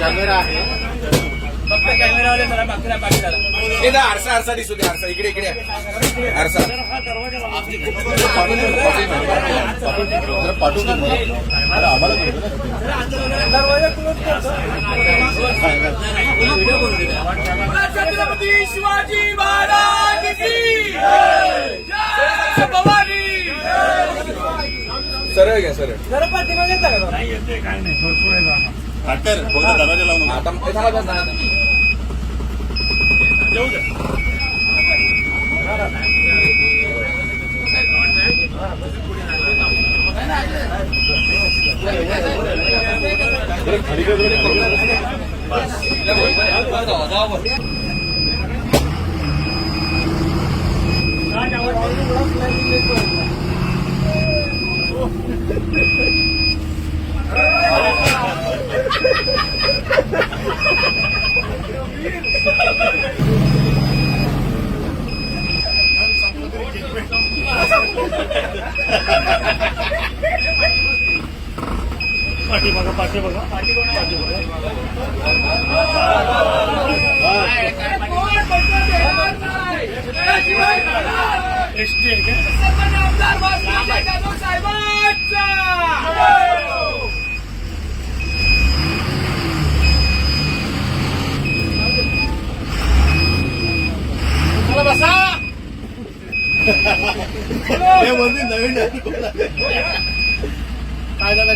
Camera आहे फक्त कॅमेरावाले मला बाकीला आरसा आरसा दिसू दे आरसा इकडे इकडे आरसा पाठवून आम्हाला शिवाजी महाराज की जय भवानी सरळ घ्या सरळ. नाही येते काय नाही. भरपूर आहे जागा. हॅकर, फक्त दरवाजा लावून आता हे थांबा, थांबा, थांबा. येऊ दे पाठी बघा पाठी बघा पाठी बघा एस टी आहे का हे म्हणजे नवीन काय झालं?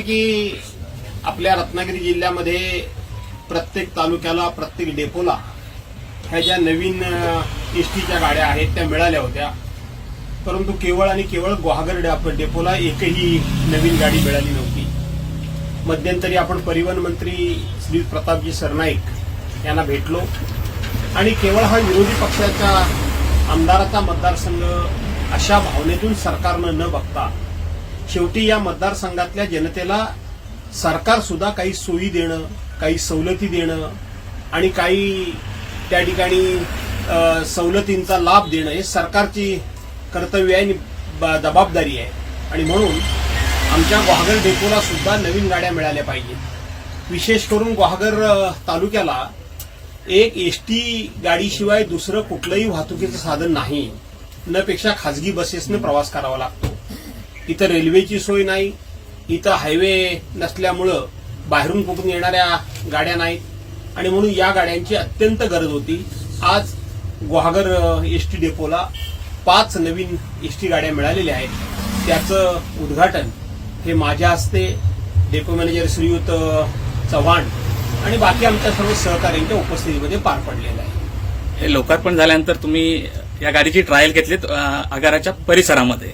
की आपल्या रत्नागिरी जिल्ह्यामध्ये प्रत्येक तालुक्याला प्रत्येक डेपोला ह्या ज्या नवीन एस टीच्या गाड्या आहेत त्या मिळाल्या होत्या. परंतु केवळ आणि केवळ ग्वाहागर डेपोला एकही नवीन गाडी मिळाली नव्हती. मध्यंतरी आपण परिवहन मंत्री श्री प्रतापजी सरनाईक यांना भेटलो. आणि केवळ हा विरोधी पक्षाच्या आमदाराचा मतदारसंघ अशा भावनेतून सरकारनं न बघता शेवटी या मतदारसंघातल्या जनतेला सरकार सुद्धा काही सोयी देणं काही सवलती देणं आणि काही त्या ठिकाणी सवलतींचा लाभ देणं हे सरकारची कर्तव्य आहे आणि ब- जबाबदारी आहे. आणि म्हणून आमच्या गुहागर डेपोला सुद्धा नवीन गाड्या मिळाल्या पाहिजेत विशेष करून गुहागर तालुक्याला एक एस टी गाडीशिवाय दुसरं कुठलंही वाहतुकीचं साधन नाही. न पेक्षा खाजगी बसेसने प्रवास करावा लागतो. इथं रेल्वेची सोय नाही. इथं हायवे नसल्यामुळं बाहेरून कुठून येणाऱ्या गाड्या नाहीत. आणि म्हणून या गाड्यांची अत्यंत गरज होती. आज गुहागर एस टी डेपोला पाच नवीन एस टी गाड्या मिळालेल्या आहेत. त्याचं उद्घाटन हे माझ्या हस्ते डेपो मॅनेजर श्रीयुत चव्हाण आणि बाकी आमच्या सर्व सहकाऱ्यांच्या उपस्थितीमध्ये पार पडलेलं आहे. हे लोकार्पण झाल्यानंतर तुम्ही या गाडीची ट्रायल घेतलीत आगाराच्या परिसरामध्ये.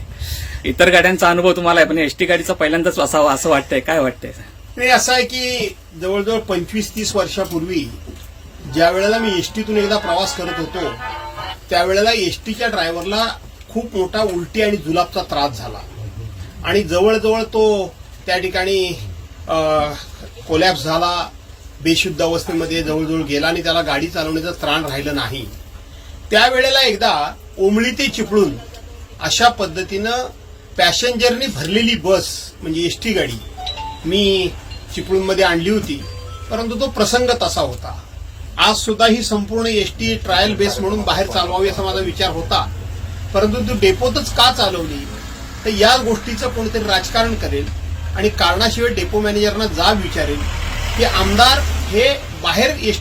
इतर गाड्यांचा अनुभव तुम्हाला आहे पण एसटी गाडीचा पहिल्यांदाच असावा असं वाटतंय काय वाटतंय? नाही असं आहे की जवळजवळ पंचवीस तीस वर्षापूर्वी ज्या वेळेला मी एसटीतून एकदा प्रवास करत होतो त्यावेळेला एसटीच्या ड्रायव्हरला खूप मोठा उलटी आणि जुलाबचा त्रास झाला. आणि जवळजवळ तो त्या ठिकाणी कोलॅप्स झाला. बेशुद्ध अवस्थेमध्ये जवळजवळ गेला आणि त्याला गाडी चालवण्याचं त्राण राहिलं नाही. त्यावेळेला एकदा ओमळी ते चिपळून अशा पद्धतीनं पॅसेंजरनी भरलेली बस म्हणजे एस टी गाडी मी चिपळूणमध्ये आणली होती. परंतु तो प्रसंग तसा होता. आज सुद्धा ही संपूर्ण एस टी ट्रायल बेस म्हणून बाहेर चालवावी असा माझा विचार होता. परंतु ती डेपोतच का चालवली? तर या गोष्टीचं कोणीतरी राजकारण करेल आणि कारणाशिवाय डेपो मॅनेजरना जाब विचारेल की आमदार हे बाहेर एस